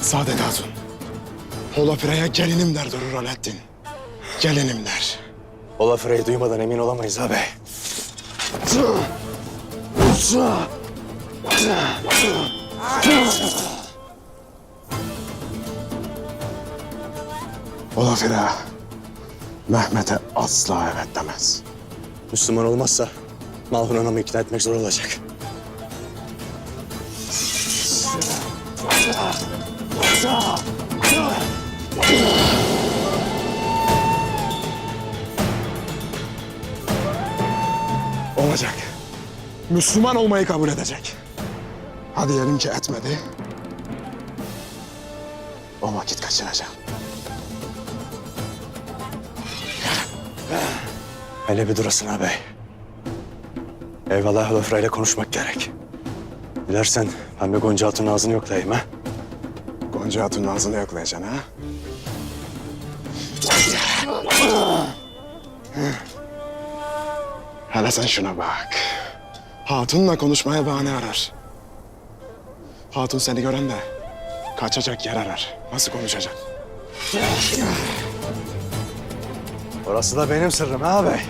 Saadet Hatun. Holafira'ya gelinimler durur Alaaddin. Gelinimler. Olafra'yı duymadan emin olamayız ağabey. Holafira Mehmet'e asla evet demez. Müslüman olmazsa Malhun Hanım'ı ikna etmek zor olacak. Olacak. Müslüman olmayı kabul edecek. Hadi diyelim ki etmedi. O vakit kaçıracağım. Hele bir durasın ağabey. Eyvallah Olafra ile konuşmak gerek. Dilersen Pembe Gonca Hatun'un ağzını yoklayayım ha. Gonca Hatun'un ağzını yoklayacaksın ha? Hele sen şuna bak. Hatun'la konuşmaya bahane arar. Hatun seni gören de kaçacak yer arar. Nasıl konuşacak? Orası da benim sırrım ha ağabey.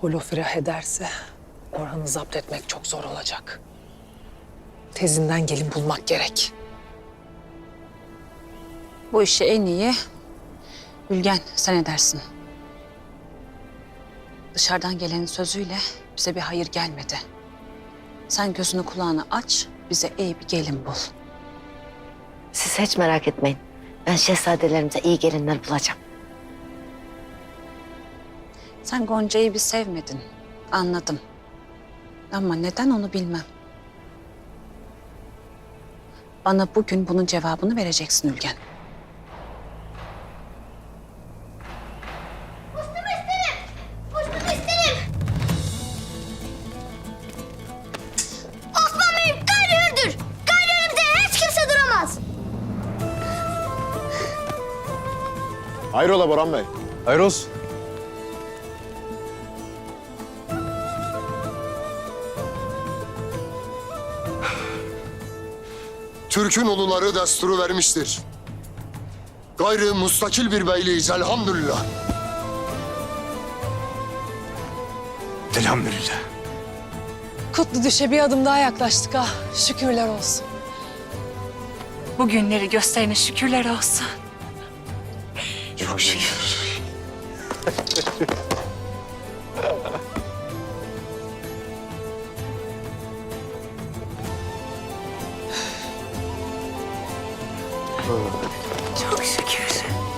Holofirah ederse Orhan'ı zapt etmek çok zor olacak. Tezinden gelin bulmak gerek. Bu işi en iyi Ülgen sen edersin. Dışarıdan gelenin sözüyle bize bir hayır gelmedi. Sen gözünü kulağını aç, bize iyi bir gelin bul. Siz hiç merak etmeyin. Ben şehzadelerimize iyi gelinler bulacağım. Sen Gonca'yı bir sevmedin, anladım. Ama neden onu bilmem. Bana bugün bunun cevabını vereceksin Ülgen. Hayrola Boran Bey? Hayır olsun. Türk'ün uluları desturu vermiştir. Gayrı mustakil bir beyliyiz elhamdülillah. Elhamdülillah. Kutlu düşe bir adım daha yaklaştık ha. Şükürler olsun. Bu günleri gösterene şükürler olsun. Çok şükür. Çok şükür.